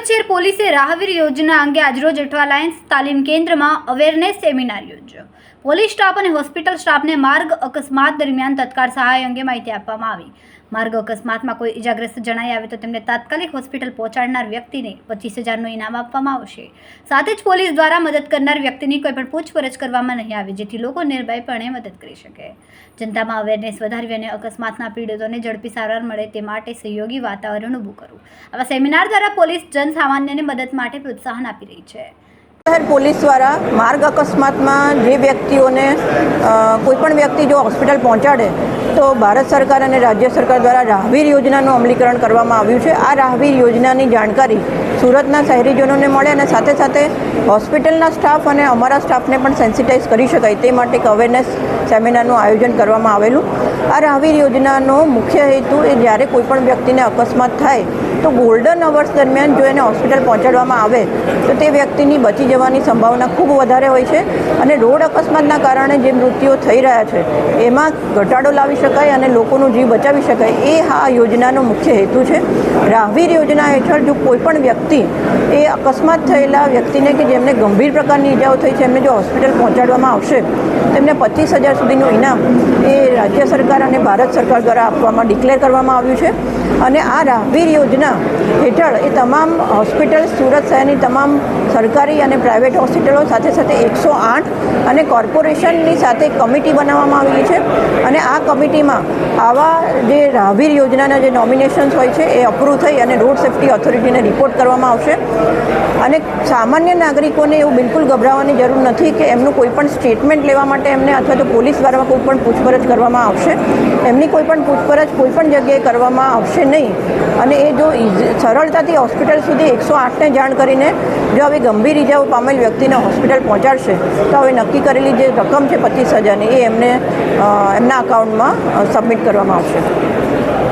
સુરત શહેર પોલીસે રાહવીર યોજના અંગે આજરોજ અઠવાલાયન્સ તાલીમ કેન્દ્રમાં અવેરનેસ સેમિનાર યોજ્યો. પોલીસ સ્ટાફ અને હોસ્પિટલ સ્ટાફને માર્ગ અકસ્માત દરમિયાન તત્કાળ સહાય અંગે માહિતી આપવામાં આવી. માર્ગ અકસ્માતમાં કોઈ ઇજાગ્રસ્ત જણાઈ આવે તો તેમને તાત્કાલિક હોસ્પિટલ પહોંચાડનાર વ્યક્તિને પચીસ હજારનું ઇનામ આપવામાં આવશે. સાથે જ પોલીસ દ્વારા મદદ કરનાર વ્યક્તિની કોઈ પણ પૂછપરછ કરવામાં નહીં આવે, જેથી લોકો નિર્ભયપણે મદદ કરી શકે. જનતામાં અવેરનેસ વધારવી અને અકસ્માતના પીડિતોને ઝડપી સારવાર મળે તે માટે સહયોગી વાતાવરણ ઊભું કરવું. આવા સેમિનાર દ્વારા પોલીસ જનસામાન્યને મદદ માટે પ્રોત્સાહન આપી રહી છે. શહેર પોલીસ દ્વારા માર્ગ અકસ્માતમાં જે વ્યક્તિઓને કોઈપણ વ્યક્તિ જો હોસ્પિટલ પહોંચાડે, તો ભારત સરકાર અને રાજ્ય સરકાર દ્વારા રાહવીર યોજનાનું અમલીકરણ કરવામાં આવ્યું છે. આ રાહવીર યોજનાની જાણકારી સુરતના શહેરીજનોને મળે અને સાથે સાથે હોસ્પિટલના સ્ટાફ અને અમારા સ્ટાફને પણ સેન્સિટાઇઝ કરી શકાય તે માટે એક અવેરનેસ સેમિનારનું આયોજન કરવામાં આવેલું. આ રાહવીર યોજનાનો મુખ્ય હેતુ એ જ્યારે કોઈપણ વ્યક્તિને અકસ્માત થાય તો ગોલ્ડન અવર્સ દરમિયાન જો એને હોસ્પિટલ પહોંચાડવામાં આવે, તો તે વ્યક્તિની બચી જવાની સંભાવના ખૂબ વધારે હોય છે અને રોડ અકસ્માતના કારણે જે મૃત્યુઓ થઈ રહ્યા છે, એમાં ઘટાડો લાવી શકાય અને લોકોનો જીવ બચાવી શકાય, એ આ યોજનાનો મુખ્ય હેતુ છે. રાહવીર યોજના હેઠળ જો કોઈપણ વ્યક્તિ એ અકસ્માત થયેલા વ્યક્તિને કે જેમને ગંભીર પ્રકારની ઈજાઓ થઈ છે, એમને જો હોસ્પિટલ પહોંચાડવામાં આવશે, તેમને પચીસ હજાર સુધીનું ઇનામ એ રાજ્ય સરકાર અને ભારત સરકાર દ્વારા આપવામાં ડિક્લેર કરવામાં આવ્યું છે. અને આ રાહવીર યોજના હેઠળ એ તમામ હોસ્પિટલ, સુરત શહેરની તમામ સરકારી અને પ્રાઇવેટ હોસ્પિટલો સાથે સાથે એકસો આઠ અને કોર્પોરેશનની સાથે કમિટી બનાવવામાં આવેલી છે. અને આ કમિટીમાં આવા જે રાહવીર યોજનાના જે નોમિનેશન્સ હોય છે, એ અપ્રૂવ થઈ અને રોડ સેફ્ટી ઓથોરિટીને રિપોર્ટ કરવામાં આવશે. અને સામાન્ય નાગરિકોને એવું બિલકુલ ગભરાવાની જરૂર નથી કે એમનું કોઈ પણ સ્ટેટમેન્ટ લેવા માટે એમને અથવા તો પોલીસ દ્વારા કોઈ પણ પૂછપરછ કરવામાં આવશે. એમની કોઈ પણ પૂછપરછ કોઈ પણ જગ્યાએ કરવામાં આવશે નહીં. અને એ જો સરળતાથી હોસ્પિટલ સુધી એકસો આઠને જાણ કરીને જો આવી ગંભીર ઇજાઓ પામેલ વ્યક્તિને હોસ્પિટલ પહોંચાડશે, તો હવે નક્કી કરેલી જે રકમ છે પચીસ હજારની, એ એમને એમના અકાઉન્ટમાં સબમિટ કરવામાં આવશે.